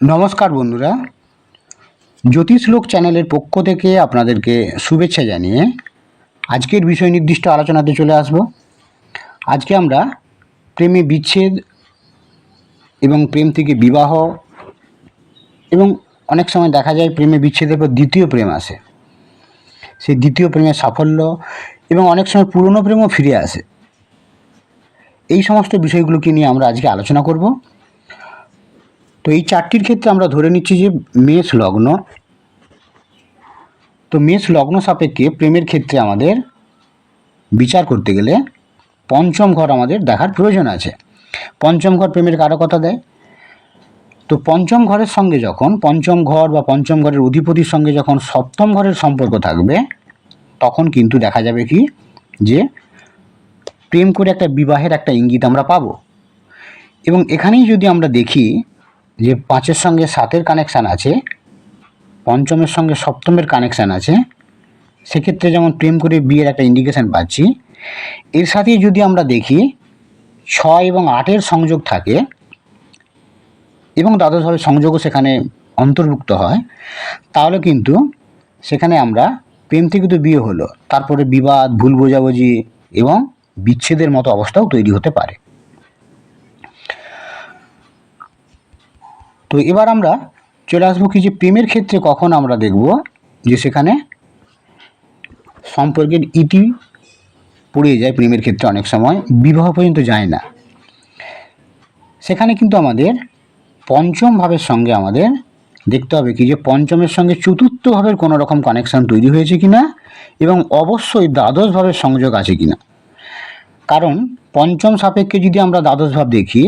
নমস্কার বন্ধুরা। জ্যোতিষলোক চ্যানেলের পক্ষ থেকে আপনাদেরকে শুভেচ্ছা জানিয়ে আজকের বিষয় নির্দিষ্ট আলোচনাতে চলে আসব। আজকে আমরা প্রেমে বিচ্ছেদ এবং প্রেম থেকে বিবাহ এবং অনেক সময় দেখা যায় প্রেমে বিচ্ছেদের পর দ্বিতীয় প্রেম আসে। সেই দ্বিতীয় প্রেমের সাফল্য এবং অনেক সময় পুরনো প্রেমও ফিরে আসে। এই সমস্ত বিষয়গুলোকে নিয়ে আমরা আজকে আলোচনা করব। তো এই চারটির ক্ষেত্রে আমরা ধরে নিচ্ছি যে মেষ লগ্ন। তো মেষ লগ্ন সাপেক্ষে প্রেমের ক্ষেত্রে আমাদের বিচার করতে গেলে পঞ্চম ঘর আমাদের দেখার প্রয়োজন আছে। পঞ্চম ঘর প্রেমের কারকতা দেয়? তো পঞ্চম ঘরের সঙ্গে যখন, পঞ্চম ঘর বা পঞ্চম ঘরের অধিপতির সঙ্গে যখন সপ্তম ঘরের সম্পর্ক থাকবে, তখন কিন্তু দেখা যাবে কি? যে প্রেম করে একটা বিবাহের একটা ইঙ্গিত আমরা পাবো। এবং এখানেই যদি আমরা দেখি যে পাঁচের সঙ্গে সাতের কানেকশান আছে, পঞ্চমের সঙ্গে সপ্তমের কানেকশান আছে, সেক্ষেত্রে যেমন প্রেম করে বিয়ের একটা ইন্ডিকেশন পাচ্ছি, এর সাথেই যদি আমরা দেখি, ছয় এবং আটের সংযোগ থাকে, এবং দ্বাদশভাবে সংযোগও সেখানে অন্তর্ভুক্ত হয়, তাহলে কিন্তু সেখানে আমরা প্রেম থেকে তো বিয়ে হলো, তারপরে বিবাদ, ভুল বোঝাবুঝি এবং বিচ্ছেদের মতো অবস্থাও তৈরি হতে পারে। তো এবার আমরা চলে আসব কি যে প্রেমের ক্ষেত্রে কখন আমরা দেখব যে সেখানে সম্পর্কের ইতি পড়ে যায় প্রেমের ক্ষেত্রে অনেক সময়, বিবাহ পর্যন্ত যায় না। সেখানে কিন্তু আমাদের পঞ্চম ভাবের সঙ্গে আমাদের দেখতে হবে কি যে পঞ্চমের সঙ্গে চতুর্থ ভাবের কোনো রকম কানেকশান তৈরি হয়েছে কি না এবং অবশ্যই দ্বাদশ ভাবের সংযোগ আছে কি না কারণ পঞ্চম সাপেক্ষে যদি আমরা দ্বাদশ ভাব দেখি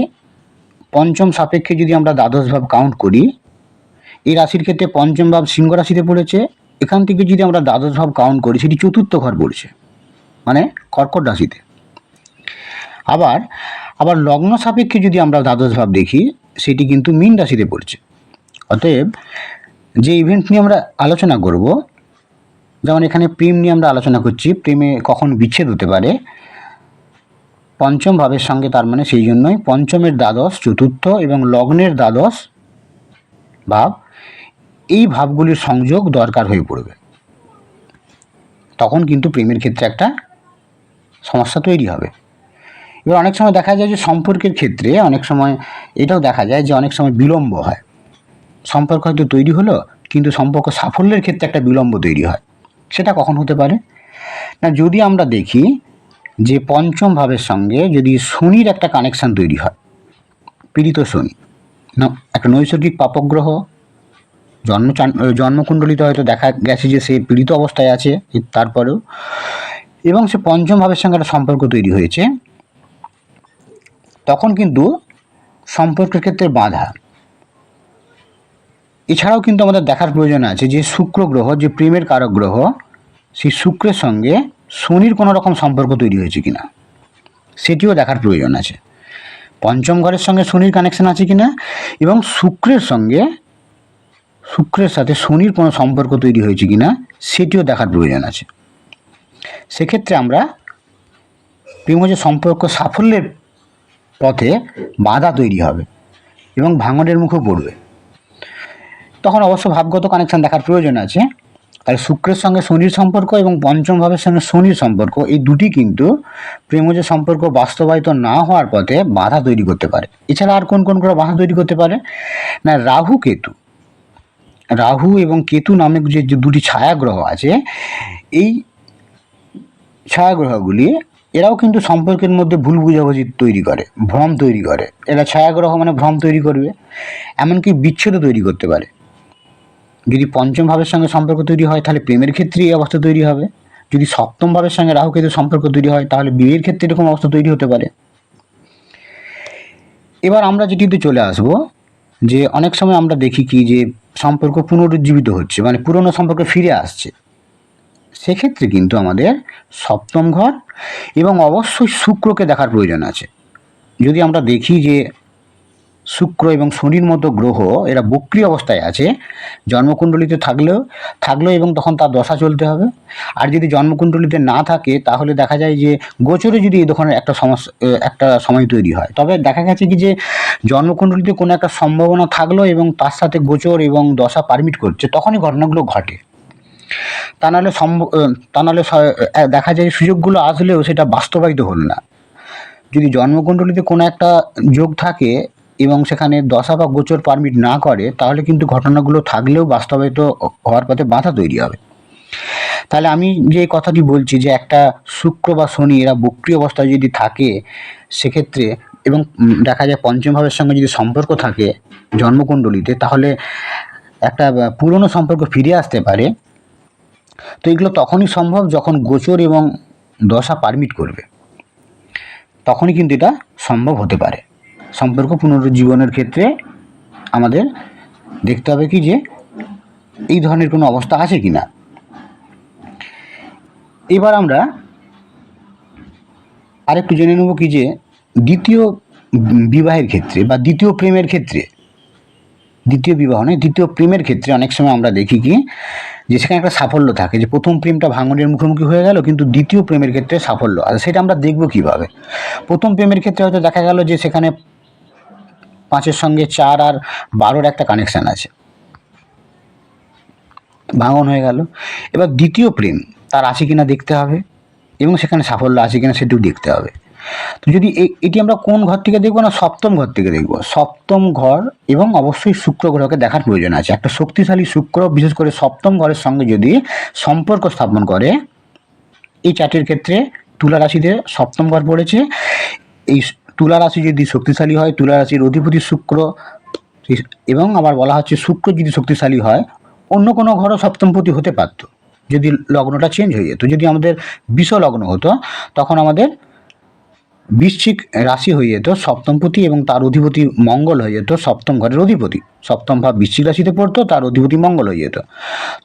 পঞ্চম সাপেক্ষে যদি আমরা দ্বাদশ ভাব কাউন্ট করি, এই রাশির ক্ষেত্রে পঞ্চম ভাব সিংহ রাশিতে পড়েছে। এখান থেকে যদি আমরা দ্বাদশ ভাব কাউন্ট করি, সেটি চতুর্থ ঘর পড়ছে মানে কর্কট রাশিতে। আবার আবার লগ্ন সাপেক্ষে যদি আমরা দ্বাদশ ভাব দেখি, সেটি কিন্তু মীন রাশিতে পড়ছে। অতএব, যে ইভেন্ট নিয়ে আমরা আলোচনা করব, যেমন এখানে প্রেম নিয়ে আমরা আলোচনা করছি, প্রেমে কখন বিচ্ছেদ হতে পারে পঞ্চম ভাবের সঙ্গে তার মানে সেই জন্যই পঞ্চমের দ্বাদশ, চতুর্থ এবং লগ্নের দ্বাদশ ভাব, এই ভাবগুলির সংযোগ দরকার হয়ে পড়বে। তখন কিন্তু প্রেমের ক্ষেত্রে একটা সমস্যা তৈরি হবে। এবার অনেক সময় দেখা যায় যে সম্পর্কের ক্ষেত্রে অনেক সময় এটাও দেখা যায় যে অনেক সময় বিলম্ব হয়। সম্পর্ক হয়তো তৈরি হলো, কিন্তু সম্পর্ক সাফল্যের ক্ষেত্রে একটা বিলম্ব তৈরি হয়। সেটা কখন হতে পারে? না, যদি আমরা দেখি যে পঞ্চম ভাবের সঙ্গে যদি শনির একটা কানেকশান তৈরি হয়, পীড়িত শনি একটা নৈসর্গিক পাপগ্রহ, জন্ম জন্মকুণ্ডলিতে হয়তো দেখা গেছে যে সে পীড়িত অবস্থায় আছে তারপরেও, এবং সে পঞ্চম ভাবের সঙ্গে একটা সম্পর্ক তৈরি হয়েছে, তখন কিন্তু সম্পর্কের ক্ষেত্রে বাধা। এছাড়াও কিন্তু আমাদের দেখার প্রয়োজন আছে যে শুক্র গ্রহ, যে প্রেমের কারক গ্রহ, সেই শুক্রের সঙ্গে শনির কোনো রকম সম্পর্ক তৈরি হয়েছে কিনা? সেটিও দেখার প্রয়োজন আছে। পঞ্চম ঘরের সঙ্গে শনির কানেকশন আছে কিনা? এবং শুক্রের সঙ্গে, শুক্রের সাথে শনির কোনো সম্পর্ক তৈরি হয়েছে কিনা? সেটিও দেখার প্রয়োজন আছে। সেক্ষেত্রে আমরা প্রেম যে সম্পর্ক সাফল্যের পথে বাধা তৈরি হবে এবং ভাঙনের মুখে পড়বে। তখন অবশ্য ভাবগত কানেকশন দেখার প্রয়োজন আছে। তাহলে শুক্রের সঙ্গে শনির সম্পর্ক এবং পঞ্চম ভাবের সঙ্গে শনির সম্পর্ক, এই দুটি কিন্তু প্রেমজ সম্পর্ক বাস্তবায়িত না হওয়ার পথে বাধা তৈরি করতে পারে। এছাড়া আর কোন কোন করে বাধা তৈরি করতে পারে? না, রাহু কেতু। রাহু এবং কেতু নামে যে দুটি ছায়াগ্রহ আছে, এই ছায়াগ্রহগুলি, এরাও কিন্তু সম্পর্কের মধ্যে ভুল বুঝাবুঝি তৈরি করে, ভ্রম তৈরি করে। এরা ছায়াগ্রহ মানে ভ্রম তৈরি করবে, এমনকি বিচ্ছেদও তৈরি করতে পারে। যদি পঞ্চম ভাবের সঙ্গে সম্পর্ক তৈরি হয়, তাহলে প্রেমের ক্ষেত্রে এই অবস্থা তৈরি হবে। যদি সপ্তম ভাবের সঙ্গে রাহু কেতু সম্পর্ক তৈরি হয়, তাহলে বিয়ের ক্ষেত্রে এরকম অবস্থা তৈরি হতে পারে। এবার আমরা যেটিতে চলে আসব, যে অনেক সময় আমরা দেখি কি, যে সম্পর্ক পুনরুজ্জীবিত হচ্ছে মানে পুরনো সম্পর্ক ফিরে আসছে। সেক্ষেত্রে কিন্তু আমাদের সপ্তম ঘর এবং অবশ্যই শুক্রকে দেখার প্রয়োজন আছে। যদি আমরা দেখি যে শুক্র এবং শনির মতো গ্রহ এরা বক্রি অবস্থায় আছে জন্মকুণ্ডলিতে থাকলেও থাকলেও এবং তখন তার দশা চলতে হবে। আর যদি জন্মকুণ্ডলিতে না থাকে তাহলে দেখা যায় যে গোচরে যদি এই ধরনের একটা সমস্যা একটা সময় তৈরি হয়। তবে দেখা গেছে কি যে জন্মকুণ্ডলিতে কোনো একটা সম্ভাবনা থাকল এবং তার সাথে গোচর এবং দশা পারমিট করছে তখনই ঘটনাগুলো ঘটে। তা নাহলে সম্ভ- আহ, তা নাহলে দেখা যায় সুযোগগুলো আসলেও সেটা বাস্তবায়িত হল না। যদি জন্মকুণ্ডলিতে কোনো একটা যোগ থাকে এবং সেখানে দশা বা গোচর পারমিট না করে, তাহলে কিন্তু ঘটনাগুলো থাকলেও বাস্তবায়িত হওয়ার পথে বাধা তৈরি হবে। তাহলে আমি যে কথাটি বলছি যে একটা শুক্র বা শনি এরা বক্রি অবস্থায় যদি থাকে, সেক্ষেত্রে এবং দেখা যায় পঞ্চম ভাবের সঙ্গে যদি সম্পর্ক থাকে জন্মকুণ্ডলিতে, তাহলে একটা পুরনো সম্পর্ক ফিরে আসতে পারে। তো এগুলো তখনই সম্ভব যখন গোচর এবং দশা পারমিট করবে। তখনই কিন্তু এটা সম্ভব হতে পারে। সম্পর্ক পুনরুজ্জীবনের ক্ষেত্রে আমাদের দেখতে হবে কি যে এই ধরনের কোনো অবস্থা আছে কি না এবার আমরা আরেকটু জেনে নেব কি যে দ্বিতীয় বিবাহের ক্ষেত্রে বা দ্বিতীয় প্রেমের ক্ষেত্রে, দ্বিতীয় বিবাহ নয়, দ্বিতীয় প্রেমের ক্ষেত্রে অনেক সময় আমরা দেখি কি যে সেখানে একটা সাফল্য থাকে যে প্রথম প্রেমটা ভাঙনের মুখোমুখি হয়ে গেল কিন্তু দ্বিতীয় প্রেমের ক্ষেত্রে সাফল্য। আর সেটা আমরা দেখব কীভাবে? প্রথম প্রেমের ক্ষেত্রে হয়তো দেখা গেল যে সেখানে পাঁচের সঙ্গে চার আর বারোর একটা কানেকশান আছে। ভাঙন হয়ে গেল। এবার দ্বিতীয় প্রেম তার আছে কিনা দেখতে হবে এবং সেখানে সাফল্য আছে কিনা সেটিও দেখতে হবে। তো যদি এটি আমরা কোন ঘর থেকে দেখব না সপ্তম ঘর থেকে দেখব? সপ্তম ঘর এবং অবশ্যই শুক্র গ্রহকে দেখার প্রয়োজন আছে। একটা শক্তিশালী শুক্র, বিশেষ করে সপ্তম ঘরের সঙ্গে যদি সম্পর্ক স্থাপন করে, এই চারটির ক্ষেত্রে তুলা রাশিতে সপ্তম ঘর পড়েছে। এই তুলা রাশি যদি শক্তিশালী হয়, তুলা রাশির অধিপতি শুক্র, এবং আবার বলা হচ্ছে শুক্র যদি শক্তিশালী হয়, অন্য কোনো ঘরও সপ্তমপতি হতে পারত যদি লগ্নটা চেঞ্জ হয়ে যেত, যদি আমাদের বিষ লগ্ন হতো, তখন আমাদের বৃশ্চিক রাশি হয়ে যেত, সপ্তমপতি এবং তার অধিপতি মঙ্গল হয়ে যেত, সপ্তম ঘরের অধিপতি। সপ্তম ভাব বৃশ্চিক রাশিতে পড়তো, তার অধিপতি মঙ্গল হয়ে যেত।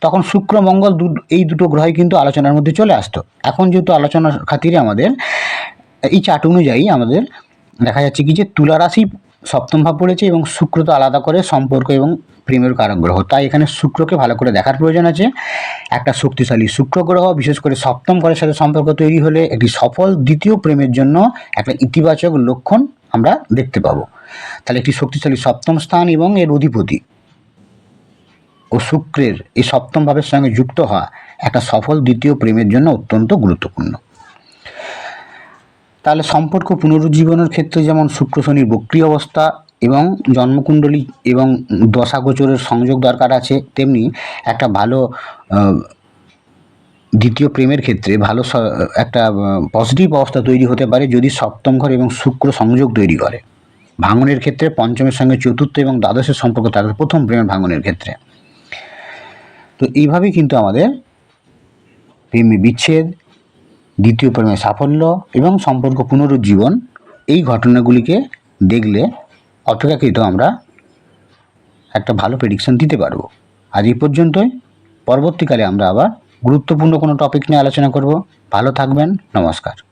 তখন শুক্র, মঙ্গল দু এই দুটো গ্রহই কিন্তু আলোচনার মধ্যে চলে আসতো। এখন যেহেতু আলোচনার খাতিরে আমাদের, এই চার্ট অনুযায়ী আমাদের দেখা যাচ্ছে কি যে তুলা রাশি সপ্তম ভাব পড়েছে এবং শুক্র তো আলাদা করে সম্পর্ক এবং প্রেমের কারক গ্রহ। তাই এখানে শুক্রকে ভালো করে দেখার প্রয়োজন আছে। একটা শক্তিশালী শুক্র গ্রহ, বিশেষ করে সপ্তম ঘরের সাথে সম্পর্ক তৈরি হলে একটি সফল দ্বিতীয় প্রেমের জন্য একটা ইতিবাচক লক্ষণ আমরা দেখতে পাবো। তাহলে একটি শক্তিশালী সপ্তম স্থান এবং এর অধিপতি। ও শুক্রের এই সপ্তম ভাবের সঙ্গে যুক্ত হওয়া একটা সফল দ্বিতীয় প্রেমের জন্য অত্যন্ত গুরুত্বপূর্ণ। তাহলে সম্পর্ক পুনরুজ্জীবনের ক্ষেত্রে যেমন শুক্র শনির বক্রিয় অবস্থা এবং জন্মকুণ্ডলী এবং দশাগোচরের সংযোগ দরকার আছে, তেমনি একটা ভালো দ্বিতীয় প্রেমের ক্ষেত্রে ভালো একটা পজিটিভ অবস্থা তৈরি হতে পারে যদি সপ্তম ঘর এবং শুক্র সংযোগ তৈরি করে। ভাঙনের ক্ষেত্রে পঞ্চমের সঙ্গে চতুর্থ এবং দ্বাদশের সম্পর্ক থাকবে প্রথম প্রেমের ভাঙনের ক্ষেত্রে। তো এইভাবেই কিন্তু আমাদের প্রেমে বিচ্ছেদ দ্বিতীয় প্রেমে সাফল্য এবং সম্পর্ক পুনরুজ্জীবন, এই ঘটনাগুলিকে দেখলে অপেক্ষাকৃত আমরা একটা ভালো প্রেডিকশন দিতে পারব। আজ এই পর্যন্তই। পরবর্তীকালে আমরা আবার গুরুত্বপূর্ণ কোনো টপিক নিয়ে আলোচনা করব। ভালো থাকবেন। নমস্কার।